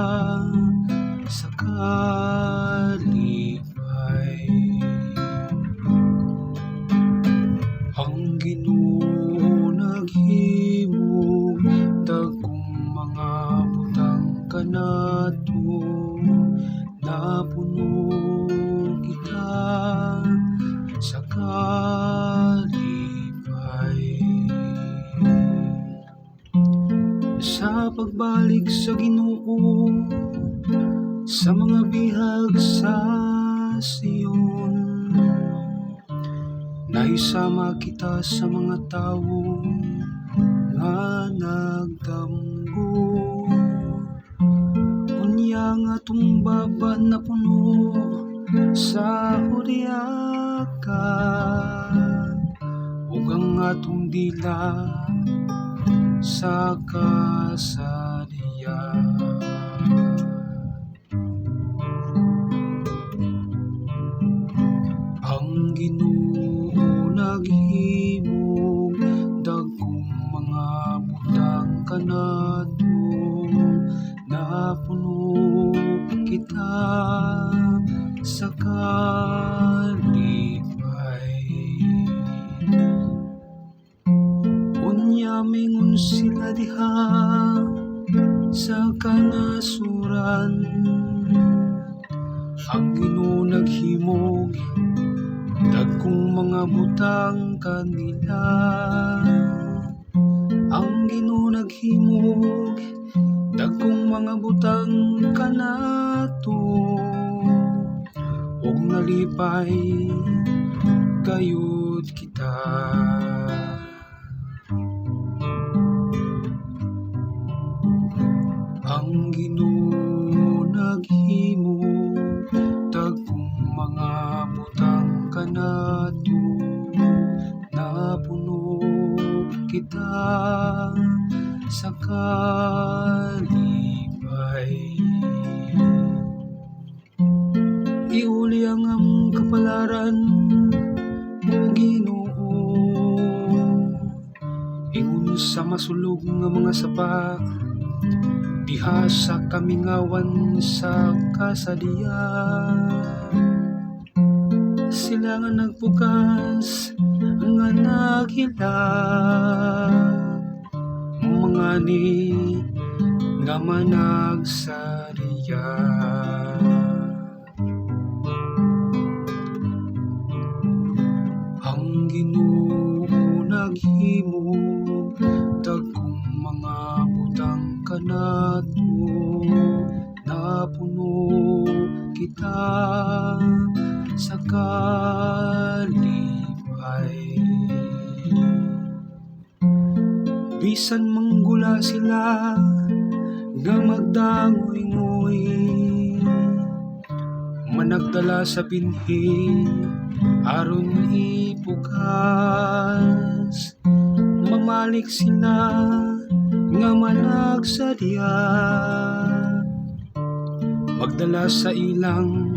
kita sa kalipay Ang Ginoo naghimo dagkong mga butang kanato napuno kita sa pagbalik sa Ginoo sa mga bihag sa Sion. Naisama kita sa mga tawo nga nagdamgo. Unya nga tumbaba na puno sa hudyakan ug ang atong dila sa kasadya ang Ginoo naghimo dagkong mga butang kanato napuno kita sa kalipay mingon sila diha sa kanasuran. Ang Ginoo naghimog dagkong mga butang kanila. Ang Ginoo naghimog dagkong mga butang kanato. Ug nalipay kayud kita butang kanato napuno kita sa kalipay Iuli ang ang kapalaran o Ginoo. Ingon sa masulog nga mga sapa Diha sa kamingawan sa kasadya Sila nga nagpukas nga naghilag Mga ni nga managsariya. Ang Ginoo naghimo dagkong mga butang kanato napuno kita sa kalipay. Bisan manggula sila nga magdangoy-ngoy. Managdala sa binhi aron ipugas. Mamalik sila nga managsadya. Magdala sa ilang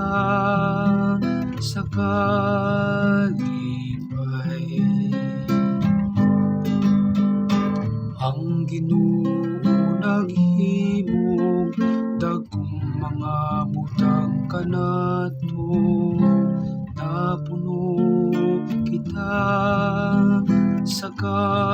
kita sa kalipay ang Ginoo naghimog dagkong mga butang kanato napuno kita sa kalipay